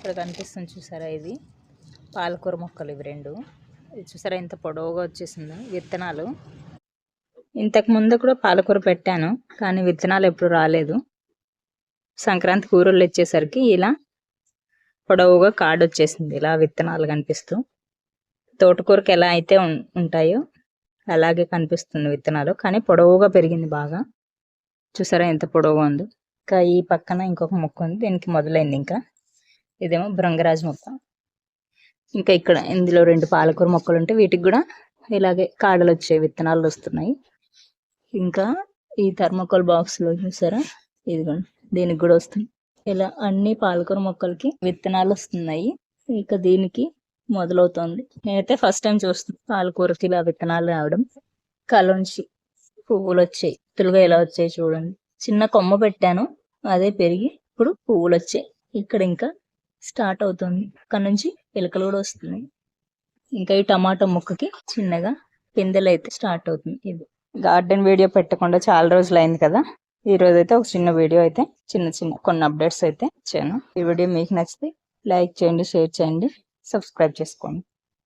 ఇక్కడ కనిపిస్తుంది చూసారా ఇది? పాలకూర మొక్కలు ఇవి రెండు. ఇది చూసారా ఇంత పొడవుగా వచ్చేసిందో విత్తనాలు. ఇంతకు ముందు కూడా పాలకూర పెట్టాను కానీ విత్తనాలు ఎప్పుడు రాలేదు. సంక్రాంతి కూరలు వచ్చేసరికి ఇలా పొడవుగా కాడు వచ్చేసింది ఇలా విత్తనాలు కనిపిస్తూ. తోటకూరకి ఎలా అయితే ఉంటాయో అలాగే కనిపిస్తుంది విత్తనాలు కానీ పొడవుగా పెరిగింది బాగా. చూసారా ఎంత పొడవుగా ఉందో. ఇంకా ఈ పక్కన ఇంకొక మొక్క ఉంది దీనికి మొదలైంది ఇంకా. ఇదేమో భృంగరాజు మొక్క ఇంకా ఇక్కడ ఇందులో రెండు పాలకూర మొక్కలు ఉంటే వీటికి కూడా ఇలాగే కాడలు వచ్చాయి విత్తనాలు వస్తున్నాయి. ఇంకా ఈ థర్మోకోల్ బాక్స్లో చూసారా? ఇదిగోండి దీనికి కూడా వస్తుంది. ఇలా అన్ని పాలకూర మొక్కలకి విత్తనాలు వస్తున్నాయి. ఇక దీనికి మొదలవుతోంది. నేనైతే ఫస్ట్ టైం చూస్తున్నాను పాలకూరకి ఇలా విత్తనాలు రావడం. నుంచి పువ్వులు వచ్చాయి. తులుగా ఎలా వచ్చాయి చూడండి. చిన్న కొమ్మ పెట్టాను. అదే పెరిగి ఇప్పుడు పువ్వులు వచ్చాయి. ఇక్కడ ఇంకా స్టార్ట్ అవుతుంది. ఇక్కడ నుంచి పిలకలు కూడా వస్తున్నాయి. ఇంకా ఈ టమాటా ముక్కకి చిన్నగా పిందెలు అయితే స్టార్ట్ అవుతుంది. ఇది గార్డెన్ వీడియో పెట్టకుండా చాలా రోజులు అయింది కదా. ఈ రోజు అయితే ఒక చిన్న వీడియో అయితే చిన్న చిన్న కొన్ని అప్డేట్స్ అయితే ఇచ్చాను. ఈ వీడియో మీకు నచ్చితే లైక్ చేయండి షేర్ చేయండి సబ్స్క్రైబ్ చేసుకోండి.